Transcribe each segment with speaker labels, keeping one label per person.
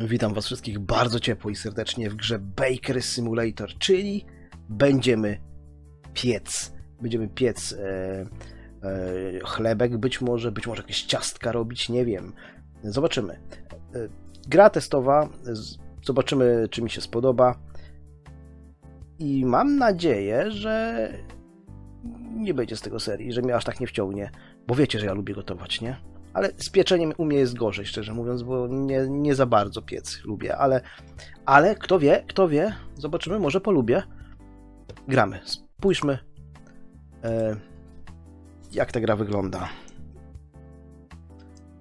Speaker 1: Witam Was wszystkich bardzo ciepło i serdecznie w grze Baker Simulator, czyli będziemy piec. Będziemy piec e, e, chlebek być może, być może jakieś ciastka robić, nie wiem. Zobaczymy. E, gra testowa, zobaczymy czy mi się spodoba. I mam nadzieję, że nie będzie z tego serii, że mnie aż tak nie wciągnie, bo wiecie, że ja lubię gotować, nie? Ale z pieczeniem u mnie jest gorzej, szczerze mówiąc, bo nie, nie za bardzo piec lubię, ale, ale kto wie, kto wie, zobaczymy, może polubię. Gramy, spójrzmy, e, jak ta gra wygląda.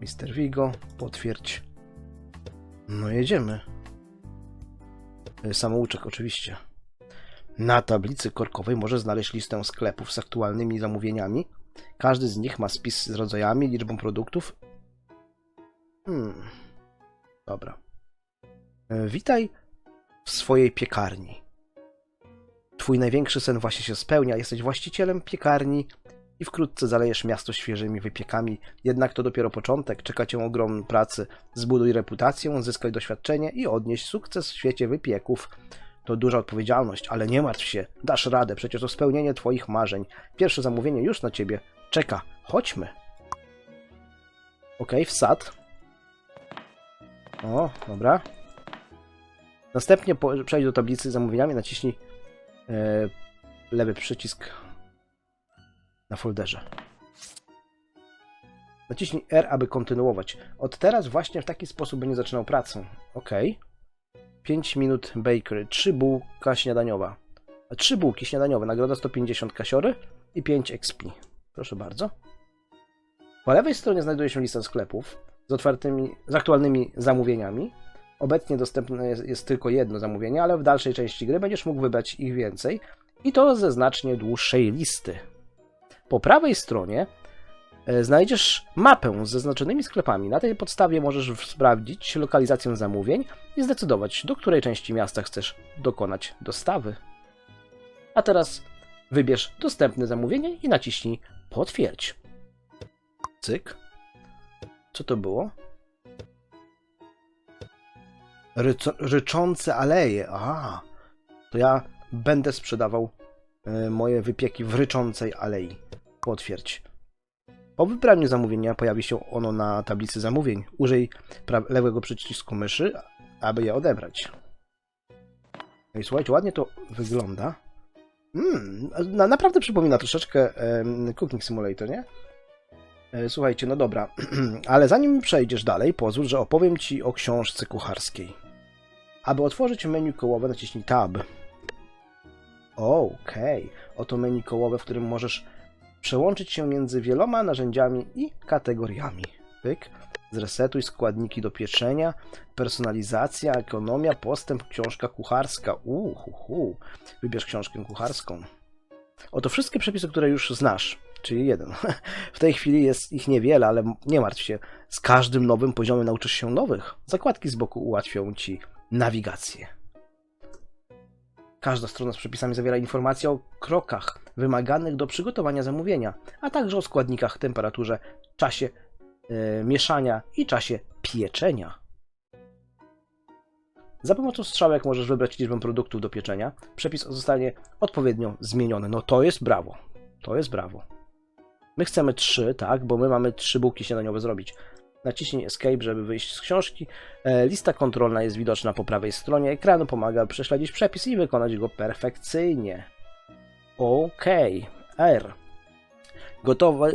Speaker 1: Mister Vigo, potwierdź. No jedziemy. E, Samouczek oczywiście. Na tablicy korkowej może znaleźć listę sklepów z aktualnymi zamówieniami. Każdy z nich ma spis z rodzajami, liczbą produktów. Hmm. Dobra. E, Witaj w swojej piekarni. Twój największy sen właśnie się spełnia. Jesteś właścicielem piekarni i wkrótce zalejesz miasto świeżymi wypiekami. Jednak to dopiero początek. Czeka cię ogrom pracy. Zbuduj reputację, zyskaj doświadczenie i odnieś sukces w świecie wypieków. To duża odpowiedzialność, ale nie martw się, dasz radę, przecież to spełnienie twoich marzeń. Pierwsze zamówienie już na ciebie czeka. Chodźmy. Ok, wsad. O, dobra. Następnie przejdź do tablicy z zamówieniami, naciśnij e, lewy przycisk na folderze. Naciśnij R, aby kontynuować. Od teraz właśnie w taki sposób będzie zaczynał pracę. Ok. 5 minut bakery, 3 bułka śniadaniowa. 3 bułki śniadaniowe, nagroda 150 kasiory i 5 XP. Proszę bardzo. Po lewej stronie znajduje się lista sklepów z, otwartymi, z aktualnymi zamówieniami. Obecnie dostępne jest, jest tylko jedno zamówienie, ale w dalszej części gry będziesz mógł wybrać ich więcej i to ze znacznie dłuższej listy. Po prawej stronie znajdziesz mapę z zaznaczonymi sklepami. Na tej podstawie możesz sprawdzić lokalizację zamówień i zdecydować, do której części miasta chcesz dokonać dostawy. A teraz wybierz dostępne zamówienie i naciśnij potwierdź. Cyk. Co to było? Ryco, ryczące aleje. A, to ja będę sprzedawał e, moje wypieki w ryczącej alei. Potwierdź. Po wybraniu zamówienia pojawi się ono na tablicy zamówień. Użyj lewego przycisku myszy, aby je odebrać. No i słuchajcie, ładnie to wygląda. Mm, na, naprawdę przypomina troszeczkę em, Cooking Simulator, nie? E, Słuchajcie, no dobra, ale zanim przejdziesz dalej, pozwól, że opowiem Ci o książce kucharskiej. Aby otworzyć menu kołowe, naciśnij Tab. Okej, oto menu kołowe, w którym możesz przełączyć się między wieloma narzędziami i kategoriami. Pyk. Zresetuj składniki do pieczenia, personalizacja, ekonomia, postęp, książka kucharska. Uhuhu. Wybierz książkę kucharską. Oto wszystkie przepisy, które już znasz, czyli jeden. W tej chwili jest ich niewiele, ale nie martw się. Z każdym nowym poziomem nauczysz się nowych. Zakładki z boku ułatwią ci nawigację. Każda strona z przepisami zawiera informacje o krokach wymaganych do przygotowania zamówienia, a także o składnikach, temperaturze, czasie e, mieszania i czasie pieczenia. Za pomocą strzałek możesz wybrać liczbę produktów do pieczenia. Przepis zostanie odpowiednio zmieniony. No to jest brawo. To jest brawo. My chcemy trzy, tak, bo my mamy trzy bułki śniadaniowe zrobić. Naciśnij Escape, żeby wyjść z książki. E, Lista kontrolna jest widoczna po prawej stronie ekranu. Pomaga prześledzić przepis i wykonać go perfekcyjnie. OK. R. Gotowe,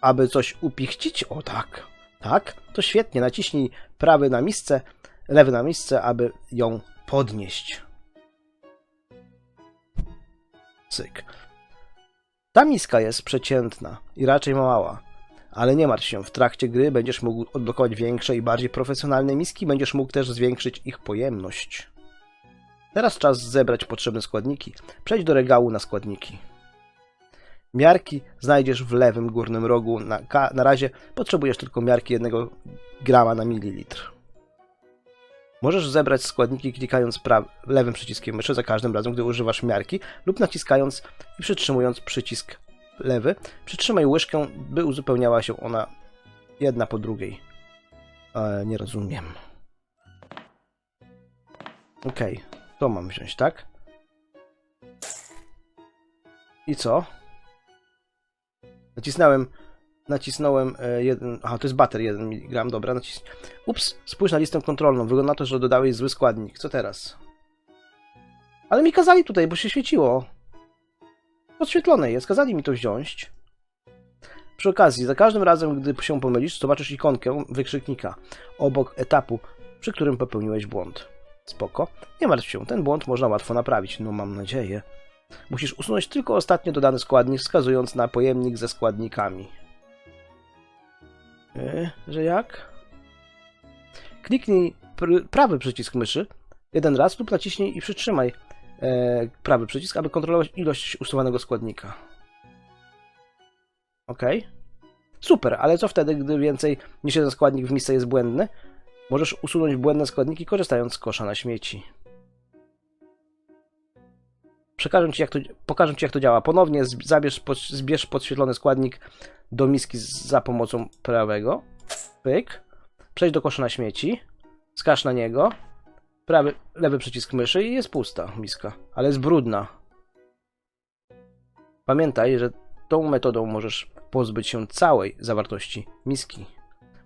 Speaker 1: aby coś upichcić? O tak. Tak? To świetnie. Naciśnij prawy na misce, lewy na misce, aby ją podnieść. Cyk. Ta miska jest przeciętna i raczej mała. Ale nie martw się, w trakcie gry będziesz mógł odblokować większe i bardziej profesjonalne miski, będziesz mógł też zwiększyć ich pojemność. Teraz czas zebrać potrzebne składniki. Przejdź do regału na składniki. Miarki znajdziesz w lewym górnym rogu. Na, na razie potrzebujesz tylko miarki 1 grama na mililitr. Możesz zebrać składniki klikając lewym przyciskiem myszy za każdym razem, gdy używasz miarki lub naciskając i przytrzymując przycisk lewy. Przytrzymaj łyżkę, by uzupełniała się ona jedna po drugiej. E, nie rozumiem. Okej, to mam wziąć, tak? I co? Nacisnąłem, nacisnąłem e, jeden, aha, to jest bater 1 mg, dobra, nacis... Ups, spójrz na listę kontrolną, wygląda na to, że dodałeś zły składnik, co teraz? Ale mi kazali tutaj, bo się świeciło. Podświetlone jest, kazali mi to wziąć. Przy okazji, za każdym razem, gdy się pomylisz, zobaczysz ikonkę wykrzyknika obok etapu, przy którym popełniłeś błąd. Spoko. Nie martw się, ten błąd można łatwo naprawić, no mam nadzieję. Musisz usunąć tylko ostatnio dodany składnik, wskazując na pojemnik ze składnikami. Yy, że jak? Kliknij pr prawy przycisk myszy jeden raz lub naciśnij i przytrzymaj prawy przycisk, aby kontrolować ilość usuwanego składnika. Ok. Super, ale co wtedy, gdy więcej niż jeden składnik w misce jest błędny? Możesz usunąć błędne składniki korzystając z kosza na śmieci. Przekażę ci, jak to, pokażę Ci, jak to działa. Ponownie zabierz, zbierz podświetlony składnik do miski za pomocą prawego. Pyk. Przejdź do kosza na śmieci. Skaż na niego. Prawy, lewy przycisk myszy i jest pusta miska, ale jest brudna. Pamiętaj, że tą metodą możesz pozbyć się całej zawartości miski.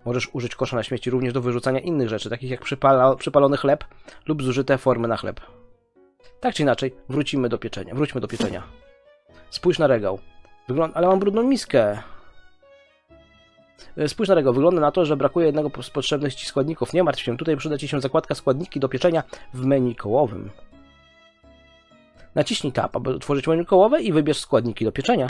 Speaker 1: Możesz użyć kosza na śmieci również do wyrzucania innych rzeczy, takich jak przypala, przypalony chleb lub zużyte formy na chleb. Tak czy inaczej, wrócimy do pieczenia. Wróćmy do pieczenia. Spójrz na regał. Wygląda, ale mam brudną miskę. E, Spójrz na regał. Wygląda na to, że brakuje jednego z potrzebnych ci składników. Nie martw się, tutaj przyda ci się zakładka składniki do pieczenia w menu kołowym. Naciśnij Tab, aby otworzyć menu kołowe i wybierz składniki do pieczenia.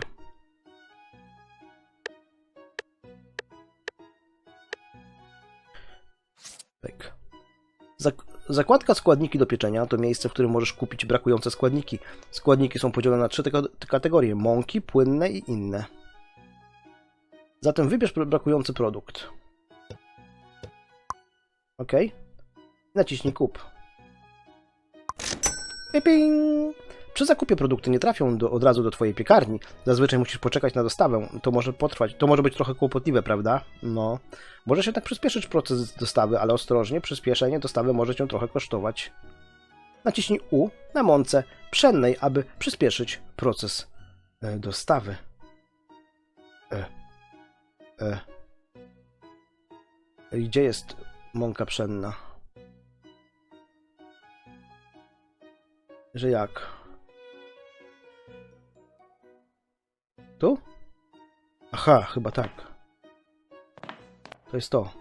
Speaker 1: Zak zakładka składniki do pieczenia to miejsce, w którym możesz kupić brakujące składniki. Składniki są podzielone na trzy tego- kategorie: mąki, płynne i inne. Zatem wybierz brakujący produkt. OK. Naciśnij kup. Piping! Przy zakupie produkty nie trafią do, od razu do Twojej piekarni. Zazwyczaj musisz poczekać na dostawę. To może potrwać. To może być trochę kłopotliwe, prawda? No. Może się tak przyspieszyć proces dostawy, ale ostrożnie, przyspieszenie dostawy może Cię trochę kosztować. Naciśnij U na mące pszennej, aby przyspieszyć proces e, dostawy. E. E. Gdzie jest mąka pszenna? Że jak? Tu? Aha, chyba tak. To jest to.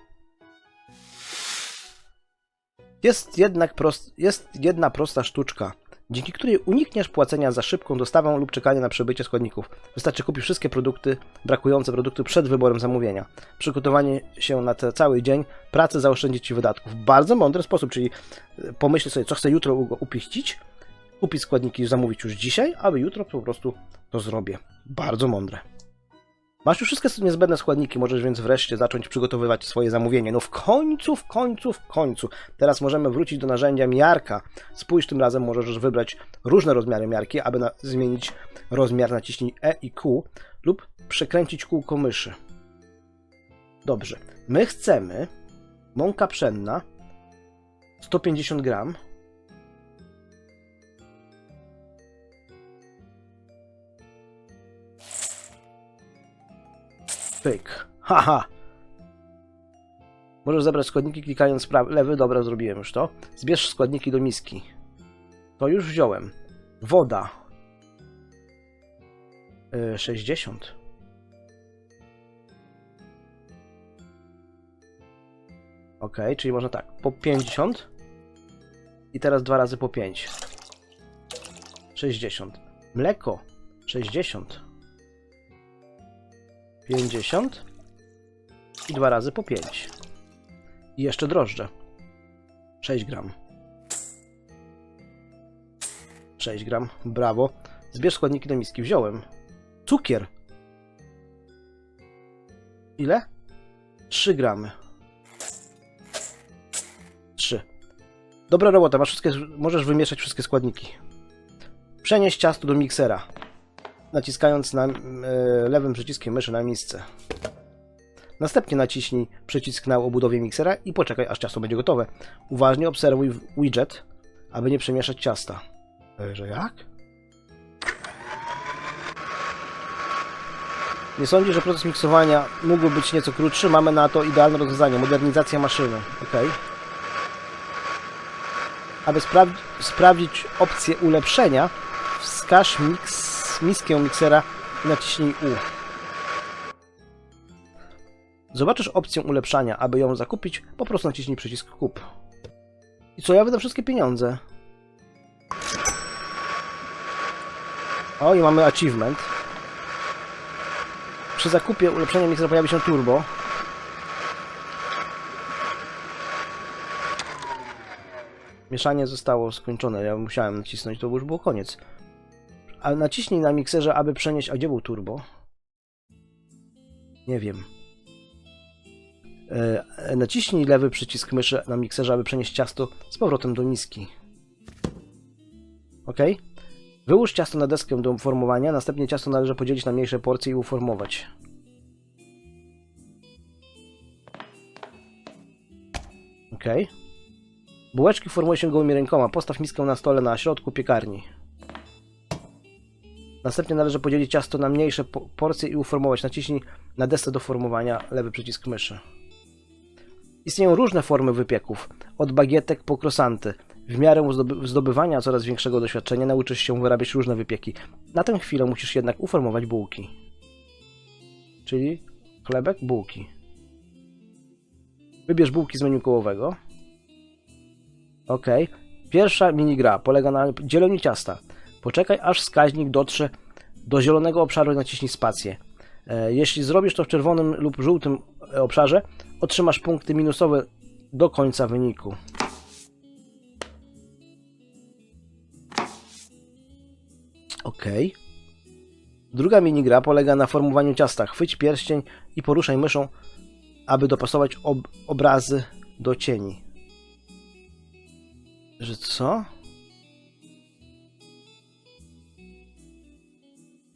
Speaker 1: Jest jednak prost, jest jedna prosta sztuczka, dzięki której unikniesz płacenia za szybką dostawę lub czekania na przybycie składników. Wystarczy kupić wszystkie produkty, brakujące produkty przed wyborem zamówienia. Przygotowanie się na cały dzień pracy zaoszczędzi Ci wydatków. Bardzo mądry sposób, czyli y, pomyśl sobie, co chcę jutro upiścić, kupić składniki, zamówić już dzisiaj, aby jutro po prostu to zrobię. Bardzo mądre. Masz już wszystkie niezbędne składniki, możesz więc wreszcie zacząć przygotowywać swoje zamówienie. No w końcu, w końcu, w końcu. Teraz możemy wrócić do narzędzia miarka. Spójrz, tym razem możesz wybrać różne rozmiary miarki, aby na, zmienić rozmiar naciśnij E i Q lub przekręcić kółko myszy. Dobrze. My chcemy mąka pszenna 150 gram. Pyk. Haha. Możesz zebrać składniki klikając prawy, lewy. Dobra, zrobiłem już to. Zbierz składniki do miski. To już wziąłem. Woda. Yy, 60. Ok, czyli można tak. Po 50. I teraz dwa razy po 5. 60. Mleko. 60. 50 i dwa razy po 5. I jeszcze drożdże. 6 gram. 6 gram, brawo. Zbierz składniki do miski, wziąłem. Cukier. Ile? 3 gramy. 3. Dobra robota, masz wszystkie, możesz wymieszać wszystkie składniki. Przenieść ciasto do miksera naciskając na e, lewym przyciskiem myszy na misce. Następnie naciśnij przycisk na obudowie miksera i poczekaj aż ciasto będzie gotowe. Uważnie obserwuj widget, aby nie przemieszać ciasta. Że jak? Nie sądzi, że proces miksowania mógłby być nieco krótszy. Mamy na to idealne rozwiązanie. Modernizacja maszyny. Ok. Aby spra- sprawdzić opcję ulepszenia, wskaż mix- miskę miksera i naciśnij U. Zobaczysz opcję ulepszania. Aby ją zakupić, po prostu naciśnij przycisk kup. I co, ja wydam wszystkie pieniądze. O, i mamy achievement. Przy zakupie ulepszenia miksera pojawi się turbo. Mieszanie zostało skończone. Ja musiałem nacisnąć, to już było koniec. Ale naciśnij na mikserze, aby przenieść... A gdzie był turbo? Nie wiem. E, naciśnij lewy przycisk myszy na mikserze, aby przenieść ciasto z powrotem do miski. OK. Wyłóż ciasto na deskę do formowania, następnie ciasto należy podzielić na mniejsze porcje i uformować. OK. Bułeczki formuje się gołymi rękoma. Postaw miskę na stole na środku piekarni. Następnie należy podzielić ciasto na mniejsze po- porcje i uformować. Naciśnij na desce do formowania lewy przycisk myszy. Istnieją różne formy wypieków, od bagietek po krosanty. W miarę zdoby- zdobywania coraz większego doświadczenia nauczysz się wyrabiać różne wypieki. Na tę chwilę musisz jednak uformować bułki. Czyli chlebek, bułki. Wybierz bułki z menu kołowego. Ok. Pierwsza minigra polega na dzieleniu ciasta. Poczekaj, aż wskaźnik dotrze do zielonego obszaru i naciśnij spację. E, Jeśli zrobisz to w czerwonym lub żółtym e, obszarze, otrzymasz punkty minusowe do końca wyniku. Ok. Druga minigra polega na formowaniu ciasta. Chwyć pierścień i poruszaj myszą, aby dopasować ob obrazy do cieni. Że co?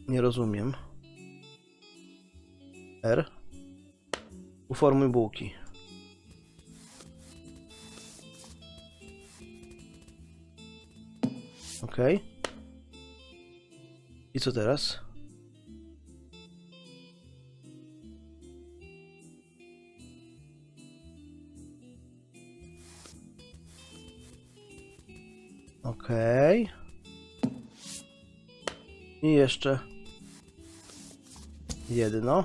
Speaker 1: Nie rozumiem. R. Uformuj bułki. Ok. I co teraz? Ok. I jeszcze jedno.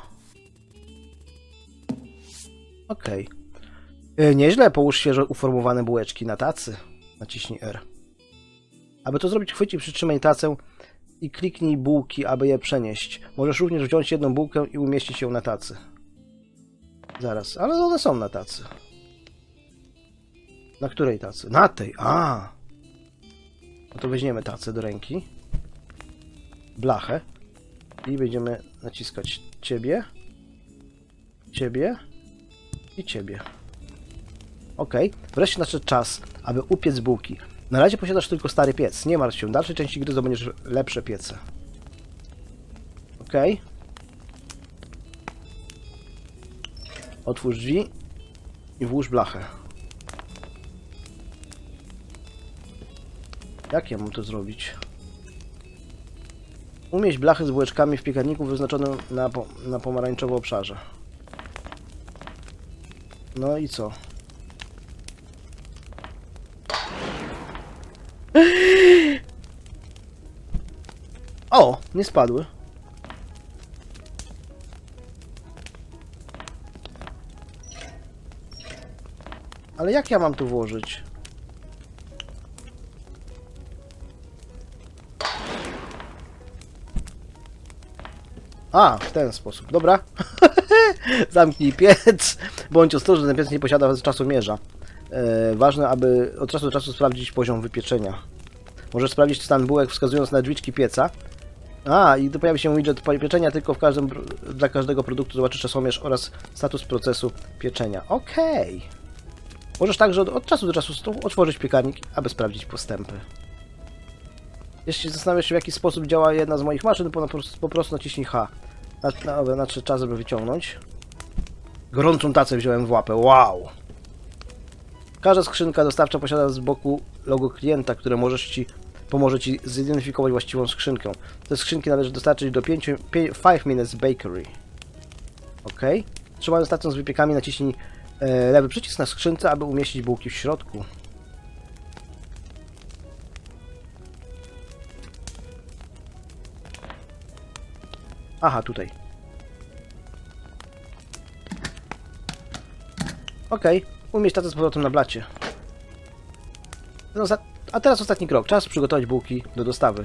Speaker 1: Okej. Okay. Nieźle, połóż świeżo uformowane bułeczki na tacy. Naciśnij R. Aby to zrobić, chwyć i przytrzymaj tacę i kliknij bułki, aby je przenieść. Możesz również wziąć jedną bułkę i umieścić ją na tacy. Zaraz, ale one są na tacy. Na której tacy? Na tej, a. No to weźmiemy tacę do ręki. Blachę. I będziemy naciskać ciebie, ciebie i ciebie. Ok, wreszcie nadszedł czas, aby upiec bułki. Na razie posiadasz tylko stary piec, nie martw się, w dalszej części gry zdobędziesz lepsze piece. Ok. Otwórz drzwi i włóż blachę. Jak ja mam to zrobić? Umieść blachy z bułeczkami w piekarniku wyznaczonym na, po, na pomarańczowym obszarze. No i co? O! Nie spadły. Ale jak ja mam tu włożyć? A, w ten sposób. Dobra. Zamknij piec. Bądź ostrożny, ten piec nie posiada czasomierza. E, ważne, aby od czasu do czasu sprawdzić poziom wypieczenia. Możesz sprawdzić stan bułek wskazując na drzwiczki pieca. A, i tu pojawi się widget pieczenia, tylko w każdym, dla każdego produktu zobaczysz czasomierz oraz status procesu pieczenia. Okej. Możesz także od, od czasu do czasu otworzyć piekarnik, aby sprawdzić postępy. Jeśli zastanawiasz się, w jaki sposób działa jedna z moich maszyn, po, po, po prostu naciśnij H. Na, na, nadszedł czas, żeby wyciągnąć. Gorącą tacę wziąłem w łapę. Wow! Każda skrzynka dostawcza posiada z boku logo klienta, które możesz ci, pomoże Ci zidentyfikować właściwą skrzynkę. Te skrzynki należy dostarczyć do 5, 5 Minutes Bakery. Ok. Trzymając stacją z wypiekami naciśnij e, lewy przycisk na skrzynce, aby umieścić bułki w środku. Aha, tutaj. Okej, umieść tacę z powrotem na blacie. No, a teraz ostatni krok. Czas przygotować bułki do dostawy.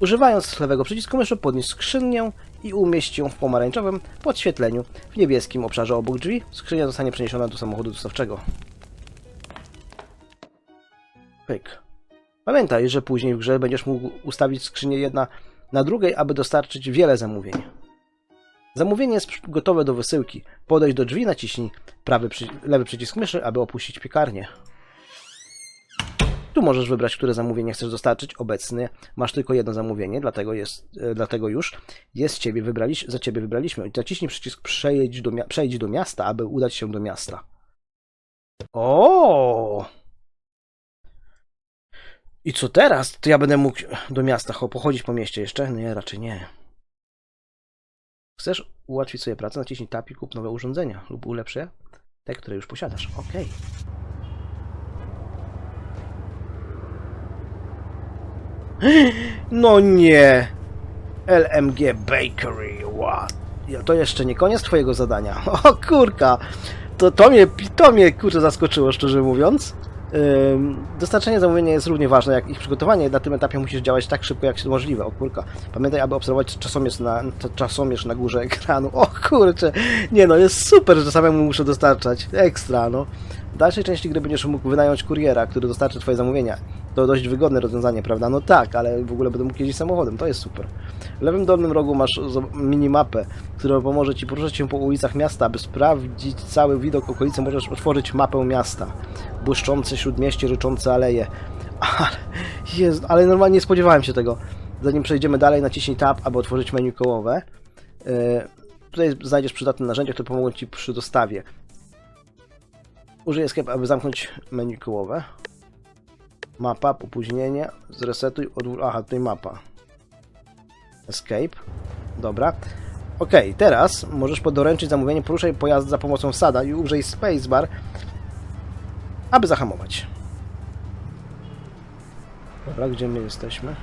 Speaker 1: Używając lewego przycisku myszy podnieś skrzynię i umieść ją w pomarańczowym podświetleniu w niebieskim obszarze obok drzwi. Skrzynia zostanie przeniesiona do samochodu dostawczego. Pyk. Pamiętaj, że później w grze będziesz mógł ustawić skrzynię jedna na drugiej, aby dostarczyć wiele zamówień. Zamówienie jest gotowe do wysyłki. Podejdź do drzwi, naciśnij prawy przy... lewy przycisk myszy, aby opuścić piekarnię. Tu możesz wybrać, które zamówienie chcesz dostarczyć. Obecnie masz tylko jedno zamówienie, dlatego, jest, e, dlatego już jest ciebie wybraliś, za ciebie wybraliśmy. Naciśnij przycisk przejdź do, przejdź do miasta, aby udać się do miasta. O! I co teraz? To ja będę mógł do miasta cho- pochodzić po mieście jeszcze? Nie, raczej nie. Chcesz ułatwić sobie pracę? Naciśnij tab i kup nowe urządzenia lub ulepsz je te, które już posiadasz. Okej. No nie! LMG Bakery, what? To jeszcze nie koniec twojego zadania. O kurka! To, to, mnie, to mnie kurczę zaskoczyło, szczerze mówiąc. Dostarczenie zamówienia jest równie ważne jak ich przygotowanie. Na tym etapie musisz działać tak szybko, jak się możliwe. O kurka. Pamiętaj, aby obserwować czasomierz na, czasomierz na górze ekranu. O kurczę! Nie no, jest super, że samemu muszę dostarczać. Ekstra, no. W dalszej części gry będziesz mógł wynająć kuriera, który dostarczy twoje zamówienia. To dość wygodne rozwiązanie, prawda? No tak, ale w ogóle będę mógł jeździć samochodem, to jest super. W lewym dolnym rogu masz minimapę, która pomoże Ci poruszać się po ulicach miasta, aby sprawdzić cały widok okolicy. Możesz otworzyć mapę miasta. Błyszczące śródmieście, ryczące aleje. Ale, ale normalnie nie spodziewałem się tego. Zanim przejdziemy dalej, naciśnij Tab, aby otworzyć menu kołowe. Yy, tutaj znajdziesz przydatne narzędzia, które pomogą Ci przy dostawie. Użyj Escape, aby zamknąć menu kołowe. Mapa, opóźnienie, zresetuj, odwróć. Aha, tutaj mapa. Escape. Dobra. Ok, teraz możesz podoręczyć zamówienie, poruszaj pojazd za pomocą sada i użyj spacebar, aby zahamować. Dobra, gdzie my jesteśmy?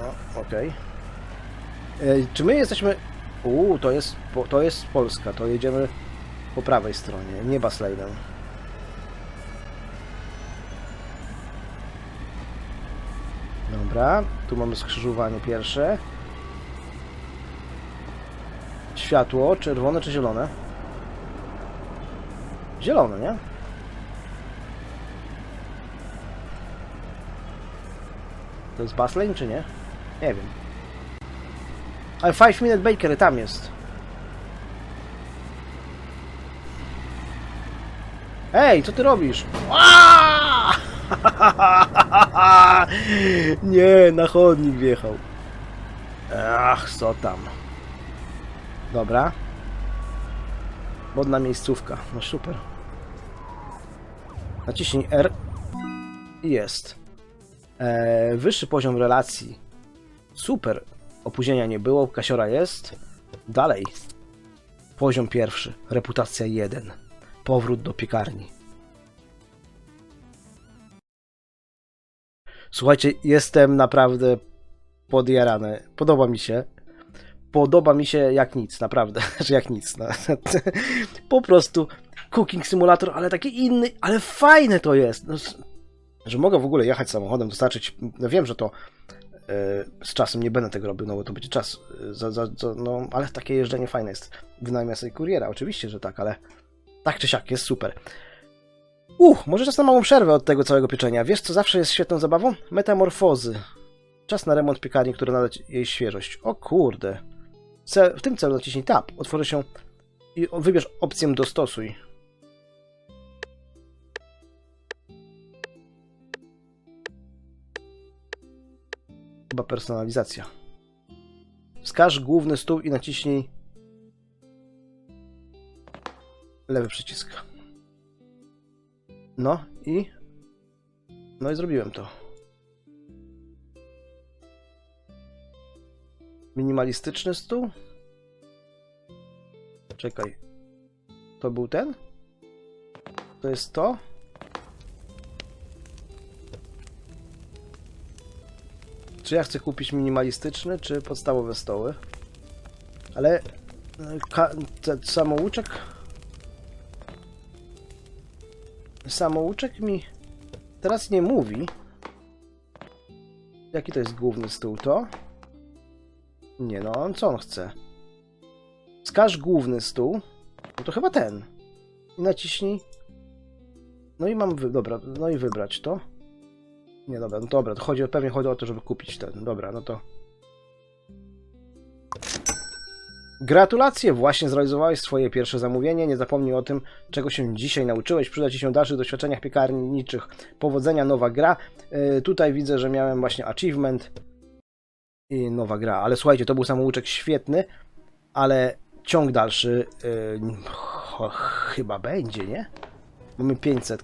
Speaker 1: O, okej. E, Czy my jesteśmy... Uuu, to jest, to jest Polska, to jedziemy po prawej stronie, nie Baslejnem. Dobra, tu mamy skrzyżowanie pierwsze. Światło, czerwone czy zielone? Zielone, nie? To jest bus lane, czy nie? Nie wiem. Ale 5 Minute Bakery tam jest. Ej, co ty robisz? Nie, na chodnik wjechał. Ach, co tam. Dobra. Modna miejscówka. No super. Naciśnij R. Jest. Eee, wyższy poziom relacji. Super. Opóźnienia nie było, kasiora jest. Dalej. Poziom pierwszy. Reputacja 1. Powrót do piekarni. Słuchajcie, jestem naprawdę podjarany. Podoba mi się. Podoba mi się jak nic, naprawdę. Że jak nic. No. Po prostu cooking simulator, ale taki inny, ale fajne to jest. No, że mogę w ogóle jechać samochodem, dostarczyć. No wiem, że to z czasem nie będę tego robił, no bo to będzie czas. e, Za, za, za, no, ale takie jeżdżenie fajne jest. Wynajmę sobie kuriera, oczywiście, że tak, ale tak czy siak, jest super. Uch, może czas na małą przerwę od tego całego pieczenia. Wiesz, co zawsze jest świetną zabawą? Metamorfozy. Czas na remont piekarni, który nadać jej świeżość. O kurde. W tym celu naciśnij tab. Otworzy się i wybierz opcję dostosuj. Chyba personalizacja. Wskaż główny stół i naciśnij lewy przycisk. No i. No i zrobiłem to. Minimalistyczny stół? Czekaj. To był ten? To jest to? Czy ja chcę kupić minimalistyczny, czy podstawowe stoły? Ale... e, Ka- samouczek? Samouczek mi teraz nie mówi. Jaki to jest główny stół? To? Nie no, on co on chce? Wskaż główny stół. No to chyba ten. I naciśnij. No i mam. Dobra, no i wybrać to. Nie, dobra, no dobra, to chodzi, o- pewnie chodzi o to, żeby kupić ten. Dobra, no to... Gratulacje, właśnie zrealizowałeś swoje pierwsze zamówienie. Nie zapomnij o tym, czego się dzisiaj nauczyłeś. Przyda Ci się w dalszych doświadczeniach piekarniczych. Powodzenia, nowa gra. Yy, tutaj widzę, że miałem właśnie achievement i nowa gra. Ale słuchajcie, to był samouczek świetny, ale ciąg dalszy yy, chyba będzie, nie? Mamy 500.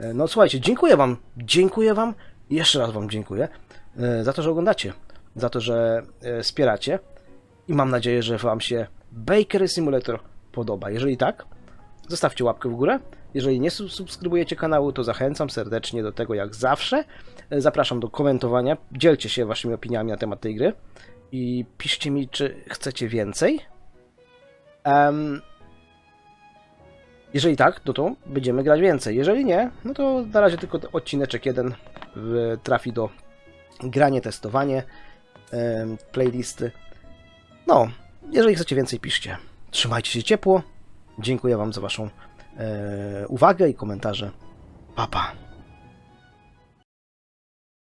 Speaker 1: Yy, No słuchajcie, dziękuję Wam, dziękuję Wam, jeszcze raz Wam dziękuję yy, za to, że oglądacie, za to, że yy, wspieracie i mam nadzieję, że Wam się Bakery Simulator podoba. Jeżeli tak, zostawcie łapkę w górę. Jeżeli nie sub- subskrybujecie kanału, to zachęcam serdecznie do tego jak zawsze. E, Zapraszam do komentowania. Dzielcie się waszymi opiniami na temat tej gry i piszcie mi, czy chcecie więcej. Em, jeżeli tak, no to będziemy grać więcej. Jeżeli nie, no to na razie tylko odcineczek jeden trafi do granie, testowanie, playlisty. No, jeżeli chcecie więcej, piszcie. Trzymajcie się ciepło. Dziękuję Wam za Waszą e, uwagę i komentarze. Pa, pa.